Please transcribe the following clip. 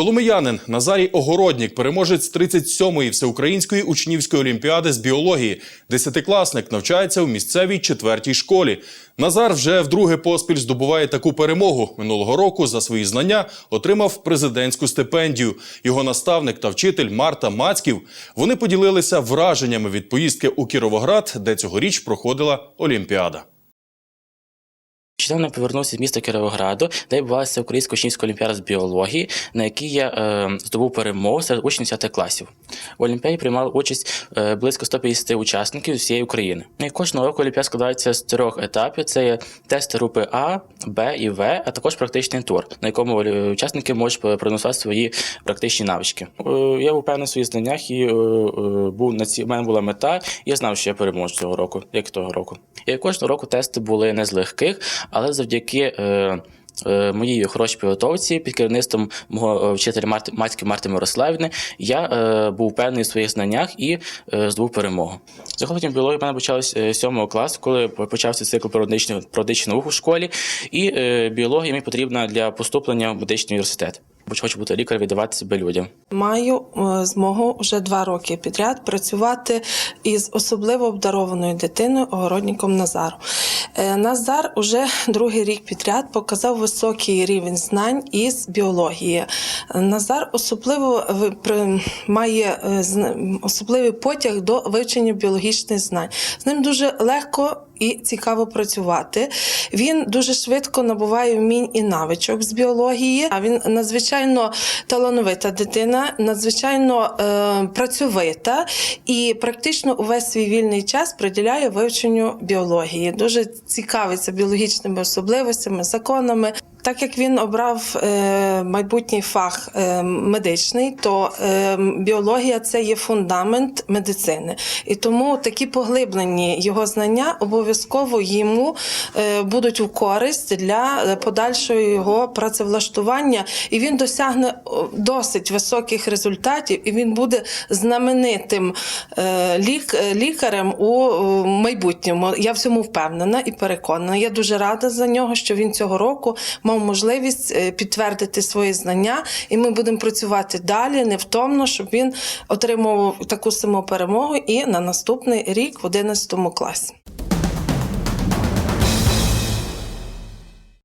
Коломиянин Назарій Огороднік, переможець 37-ї всеукраїнської учнівської олімпіади з біології. Десятикласник навчається у місцевій четвертій школі. Назар вже вдруге поспіль здобуває таку перемогу. Минулого року за свої знання отримав президентську стипендію. Його наставник та вчитель Марта Мацьків. Вони поділилися враженнями від поїздки у Кіровоград, де цьогоріч проходила Олімпіада. Нещодавно повернувся з міста Кіровограду, де відбувалася Українська учнівська олімпіада з біології, на якій я е, здобув перемогу серед учнів 10 класів. У олімпіаді приймали участь е, близько 150 учасників з всієї України. Ну, І кожного року олімпіада складається з трьох етапів: це є тести групи А, Б і В, а також практичний тур, на якому е, учасники можуть продемонструвати свої практичні навички. Е, Я був певний в своїх знаннях і е, е, був на ці. У мене була мета, і я знав, що я переможу цього року, як того року. І кожного року тести були не з легких, але завдяки. Е, е, Моїй хорошій підготовці під керівництвом мого е, вчителя Марти Мацьки Марти Мирославівни я е, був певний у своїх знаннях і е, здобув перемогу. Захоплення біології в мене почалось з 7 класу, коли почався цикл природничних природничих наук у школі, і е, біологія мені потрібна для поступлення в медичний університет. Бо хочу бути лікарем, віддавати себе людям. Маю е, змогу вже два роки підряд працювати із особливо обдарованою дитиною огородником Назару. Е, Назар уже другий рік підряд показав високий рівень знань із біології. Назар особливо при- має е, зна- особливий потяг до вивчення біологічних знань. З ним дуже легко і цікаво працювати. Він дуже швидко набуває вмінь і навичок з біології. А він надзвичайно талановита дитина, надзвичайно е, працьовита і практично увесь свій вільний час приділяє вивченню біології. Дуже цікавиться біологічними особливостями, законами. Так як він обрав е, майбутній фах е, медичний, то е, біологія це є фундамент медицини, і тому такі поглиблені його знання обов'язково йому е, будуть у користь для е, подальшого його працевлаштування, і він досягне досить високих результатів, і він буде знаменитим е, лік, е, лікарем у е, майбутньому. Я в цьому впевнена і переконана. Я дуже рада за нього, що він цього року мав можливість е, підтвердити свої знання, і ми будемо працювати далі невтомно, щоб він отримував таку саму перемогу і на наступний рік в 11 класі.